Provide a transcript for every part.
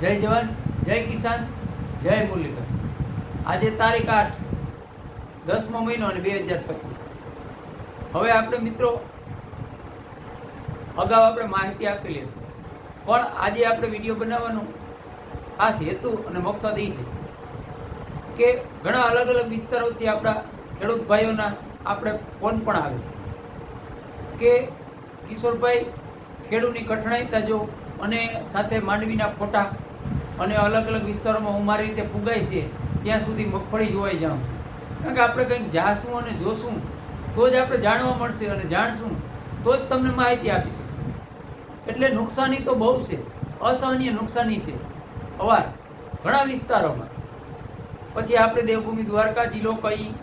જય જવાન, જય કિસાન, જય મુરલીધર. આજે તારીખ આઠ, દસમો મહિનો અને બે હજાર પચીસ. હવે આપણે મિત્રો અગાઉ આપણે માહિતી આપેલી હતી પણ આજે આપણે વીડિયો બનાવવાનો ખાસ હેતુ અને મકસદ એ છે કે ઘણા અલગ અલગ વિસ્તારોથી આપણા ખેડૂત ભાઈઓના આપણે ફોન પણ આવે છે. કે કિશોરભાઈ ખેડૂતની કઠણાઈતા જો અને સાથે માંડવીના ફોટા અને અલગ અલગ વિસ્તારોમાં હું મારી રીતે ફુગાય છે, ત્યાં સુધી મગફળી જોવાઈ જાઉં કારણ કે આપણે કંઈક જાશું અને જોશું, તો જ આપણે જાણવા મળશે અને જાણશું, તો જ તમને માહિતી આપી શકશું. એટલે નુકસાની તો બહુ છે, અસહનીય નુકસાની છે. અવાર, ઘણા વિસ્તારોમાં. પછી આપણે દેવભૂમિ દ્વારકા, જિલ્લો કઈ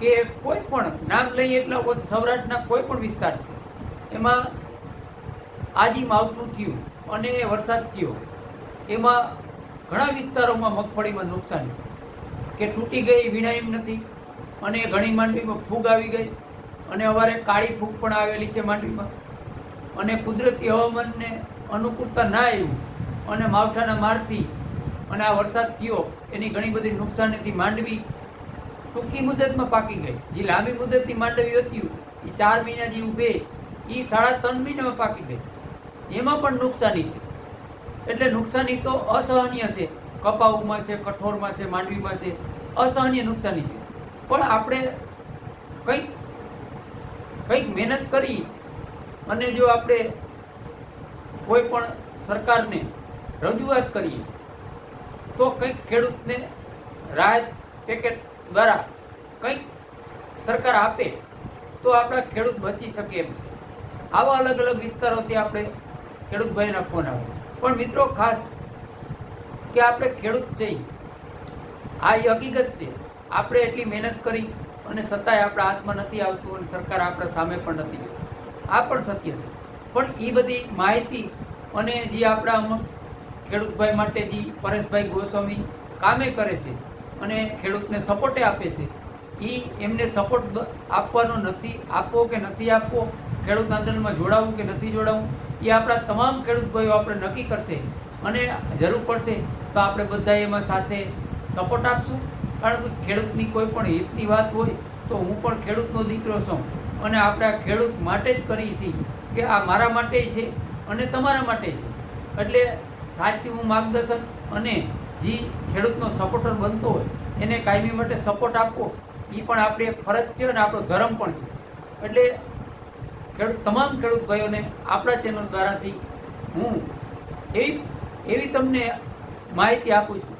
કે કોઈ પણ નામ લઈએ એટલા ઓછા સૌરાષ્ટ્રના કોઈ પણ વિસ્તાર છે. એમાં આજી માવઠું થયું અને વરસાદ થયો. એમાં ઘણા વિસ્તારોમાં મગફળીમાં નુકસાન છે. કે તૂટી ગઈ એમ નથી, અને ઘણી માંડવીમાં ફૂગ આવી ગઈ, અને અમારે કાળી ફૂગ પણ આવેલી છે માંડવીમાં. અને કુદરતી હવામાનને અનુકૂળતા ના આવ્યું અને માવઠાના મારથી અને આ વરસાદ થયો, એની ઘણી બધી નુકસાનીથી માંડવી ટૂંકી મુદતમાં પાકી ગઈ. જે લાંબી મુદતની માંડવી હતી, એ ચાર મહિના જે ઊભે એ સાડા ત્રણ મહિનામાં પાકી ગઈ. એમાં પણ નુકસાની છે. એટલે નુકસાની તો અસહનીય છે. કપાઉમાં છે, કઠોળમાં છે, માંડવીમાં છે, અસહનીય નુકસાની છે. પણ આપણે કંઈક કંઈક મહેનત કરી અને જો આપણે કોઈ પણ સરકારને રજૂઆત કરીએ, તો કંઈક ખેડૂતને રાહત પેકેટ દ્વારા કંઈક સરકાર આપે, તો આપણા ખેડૂત બચી શકે એમ છે. આવા અલગ અલગ વિસ્તારોથી આપણે ખેડૂત ભાઈના ફોન આવે પણ મિત્રો ખાસ કે આપણે ખેડૂત જઈ આ એ હકીકત છે. આપણે એટલી મહેનત કરી અને છતાંય આપણા હાથમાં નથી આવતું અને સરકાર આપણા સામે પણ નથી આ પણ સત્ય છે. પણ એ બધી માહિતી અને જે આપણા ખેડૂતભાઈ માટે જે પરેશભાઈ ગોસ્વામી કામે કરે છે અને ખેડૂતને સપોર્ટે આપે છે એ એમને સપોર્ટ આપવાનો નથી, આપવો કે નથી આપવો, ખેડૂત આંદોલનમાં જોડાવું કે નથી જોડાવવું એ આપણા તમામ ખેડૂત ભાઈઓ આપણે નક્કી કરશે અને જરૂર પડશે તો આપણે બધા એમાં સાથે સપોર્ટ આપશું. કારણ કે ખેડૂતની કોઈ પણ હિતની વાત હોય તો હું પણ ખેડૂતનો દીકરો છું અને આપણે ખેડૂત માટે જ કરીએ છીએ કે આ મારા માટે છે અને તમારા માટે છે. એટલે સાચું માર્ગદર્શન અને જે ખેડૂતનો સપોર્ટર બનતો હોય એને કાયમી માટે સપોર્ટ આપવો એ પણ આપણી ફરજ છે અને આપણો ધર્મ પણ છે. એટલે ખેડૂત, તમામ ખેડૂત ભાઈઓને આપણા ચેનલ દ્વારાથી હું એવી એવી તમને માહિતી આપું છું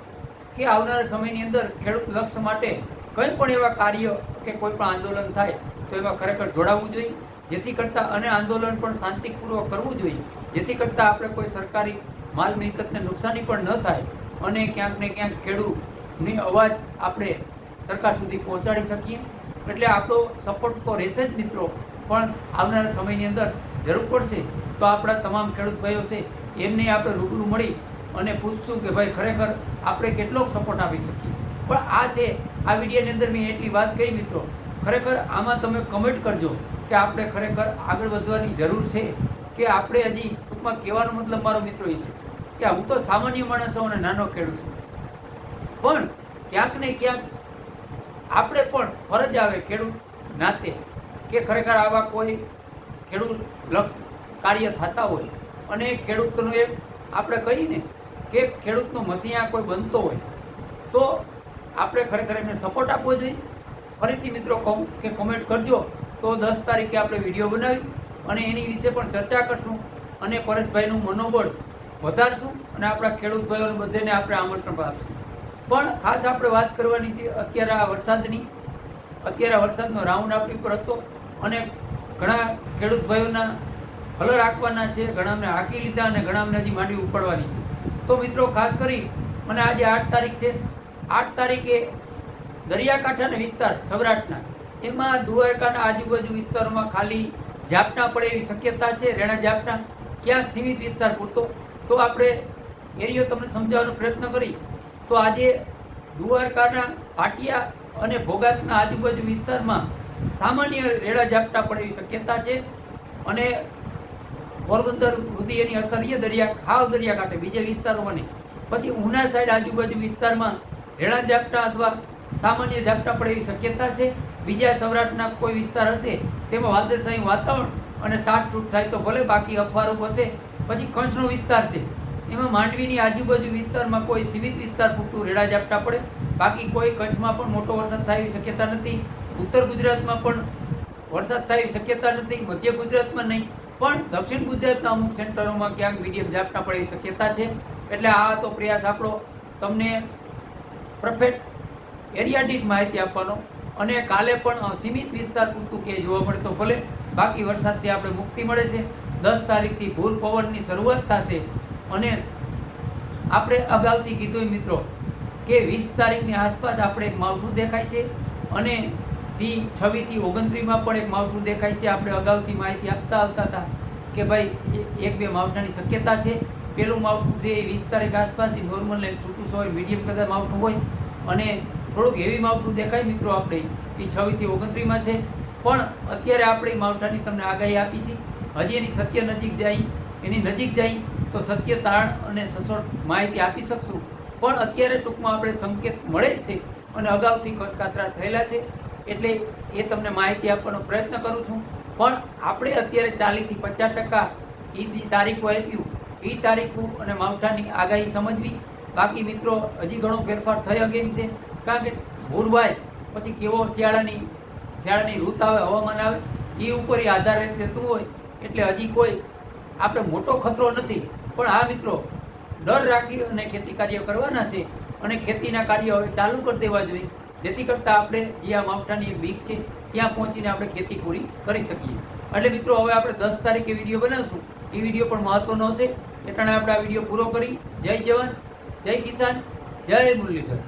કે આવનારા સમયની અંદર ખેડૂત લક્ષ્ય માટે કંઈ પણ એવા કાર્ય કે કોઈ પણ આંદોલન થાય તો એમાં ખરેખર જોડાવવું જોઈએ. જેથી કરતાં અને આંદોલન પણ શાંતિપૂર્વક કરવું જોઈએ. જેથી કરતાં આપણે કોઈ સરકારી માલ મિલકતને નુકસાની પણ ન થાય અને ક્યાંક ને ક્યાંક ખેડૂતની અવાજ આપણે સરકાર સુધી પહોંચાડી શકીએ. એટલે આપણો સપોર્ટ તો રહેશે જ મિત્રો. પણ આવનારા સમયની અંદર જરૂર પડશે તો આપણા તમામ ખેડૂત ભાઈઓ છે, એમને આપણે રૂબરૂ મળી અને પૂછશું કે ભાઈ ખરેખર આપણે કેટલો સપોર્ટ આપી શકીએ. પણ આ છે, આ વિડીયોની અંદર મેં એટલી વાત કરી મિત્રો. ખરેખર આમાં તમે કમેન્ટ કરજો કે આપણે ખરેખર આગળ વધવાની જરૂર છે કે આપણે હજી ટૂંકમાં કહેવાનો મતલબ મારો મિત્રો એ છે કે હું તો સામાન્ય માણસ છું અને નાનો ખેડૂત છું. પણ ક્યાંક ને ક્યાંક આપણે પણ ફરજ આવે ખેડૂત નાતે. કે ખરેખર આવા કોઈ ખેડૂત લક્ષ કાર્ય થતા હોય અને ખેડૂતનું એક આપણે કહીએ ને કે ખેડૂતનો મસીહા કોઈ બનતો હોય, તો આપણે ખરેખર એમને સપોર્ટ આપવો જોઈએ. ફરીથી મિત્રો કહું કે કોમેન્ટ કરજો. તો દસ તારીખે આપણે વીડિયો બનાવી અને એની વિશે પણ ચર્ચા કરશું અને પરેશભાઈનું મનોબળ વધારશું અને આપણા ખેડૂત ભાઈઓને બધાને આપણે આમંત્રણ આપશું. પણ ખાસ આપણે વાત કરવાની છે, અત્યારે આ વરસાદની, અત્યારે વરસાદનો રાઉન્ડ આપણી પર હતો. અને ઘણા ખેડૂત ભાઈઓના ભલે રાખવાના છે ઘણાને હાકી લીધા અને ઘણાને હજી માંડી ઉપાડવાની છે. તો મિત્રો, ખાસ કરી, મને આજે આઠ તારીખ છે. આઠ તારીખે દરિયાકાંઠાના વિસ્તાર સૌરાષ્ટ્રના એમાં દ્વારકાના આજુબાજુ વિસ્તારોમાં ખાલી ઝાપટા પડે એવી શક્યતા છે. રેણા ઝાપટા ક્યાંક સીમિત વિસ્તાર પૂરતો. તો આપણે એરિયો તમને સમજાવવાનો પ્રયત્ન કરી. તો આજે દ્વારકાના પાટિયા અને ભોગાતના આજુબાજુ વિસ્તારમાં સામાન્ય રેડા ઝાપટા પડે એવી શક્યતા છે. અને પોરબંદર સુધી એની અસર એ દરિયા, ખાવ દરિયાકાંઠે બીજા વિસ્તારોમાં નહીં. પછી ઉના સાઈડ આજુબાજુ વિસ્તારમાં રેડા ઝાપટા અથવા સામાન્ય ઝાપટા પડે એવી શક્યતા છે. બીજા સૌરાષ્ટ્રના કોઈ વિસ્તાર હશે, તેમાં વાદળશાહી વાતાવરણ અને સાઠ છૂટ થાય તો ભલે બાકી અફવારૂપ હશે પછી કચ્છનો વિસ્તાર છે. એમાં માંડવીની આજુબાજુ વિસ્તારમાં કોઈ સીમિત વિસ્તાર પૂરતું રેડા ઝાપટા પડે. બાકી કોઈ કચ્છમાં પણ મોટો વરસાદ થાય એવી શક્યતા નથી. ઉત્તર ગુજરાતમાં પણ વરસાદ થાય શક્યતા નથી, મધ્ય ગુજરાતમાં નહીં. પણ દક્ષિણ ગુજરાતના અમુક સેન્ટરોમાં ક્યાંક મીડિયમ ઝાપટા પડે એવી શક્યતા છે. એટલે આ તો પ્રયાસ આપણો તમને પરફેક્ટ એરિયા માહિતી આપવાનો. અને કાલે પણ સીમિત વિસ્તાર પૂરતું કે જોવા મળે તો ભલે. બાકી વરસાદથી આપણે મુક્તિ મળે છે. દસ તારીખથી ભૂર પવનની શરૂઆત થશે. અને આપણે અગાઉથી કીધું મિત્રો કે વીસ તારીખની આસપાસ આપણે માવઠું દેખાય છે. અને તી છવ્વીસથી ઓગણત્રીસમાં પણ એક માવઠું દેખાય છે. આપણે અગાઉથી માહિતી આપતા આવતા હતા કે ભાઈ એક બે માવઠાની શક્યતા છે. પેલું માવઠું છે એ વીસ તારીખ આસપાસ નોર્મલ ને છૂટું હોય મીડિયમ કદાચ માવઠું હોય. અને થોડુંક હેવી માવઠું દેખાય મિત્રો આપણે, એ છવ્વીસથી ઓગણત્રીસમાં છે. પણ અત્યારે આપણે માવઠાની તમને આગાહી આપી છે. હજી એની સત્ય નજીક જાય. એની નજીક જાય તો સત્ય તાણ અને સચોટ માહિતી આપી શકશું. પણ અત્યારે ટૂંકમાં આપણે સંકેત મળે જ છે. અને અગાઉથી કસકાતરા થયેલા છે. એટલે એ તમને માહિતી આપવાનો પ્રયત્ન કરું છું. પણ આપણે અત્યારે ચાલીસથી પચાસ ટકા એ તારીખો આપ્યું. એ તારીખો અને માવઠાની આગાહી સમજવી. બાકી મિત્રો, હજી ઘણો ફેરફાર થયો કેમ છે? કારણ કે ભૂરભાઈ પછી કેવો શિયાળાની શિયાળાની ઋત આવે, હવામાન આવે, એ ઉપર આધાર રહેતું હોય. એટલે હજી કોઈ, આપણે મોટો ખતરો નથી. પણ આ મિત્રો, ડર રાખી અને ખેતી કાર્ય કરવાના છે. અને ખેતીના કાર્ય હવે ચાલુ કરી દેવા જોઈએ. જેથી કરતાં આપણે જે આ માવઠાની બીક છે, ત્યાં પહોંચીને આપણે ખેતી પૂરી કરી શકીએ. એટલે મિત્રો, હવે આપણે દસ તારીખે વીડિયો બનાવશું. એ વીડિયો પણ મહત્વનો હશે એટલે આપણે આ વીડિયો પૂરો કરી. જય જવાન, જય કિસાન, જય મુરલીધર.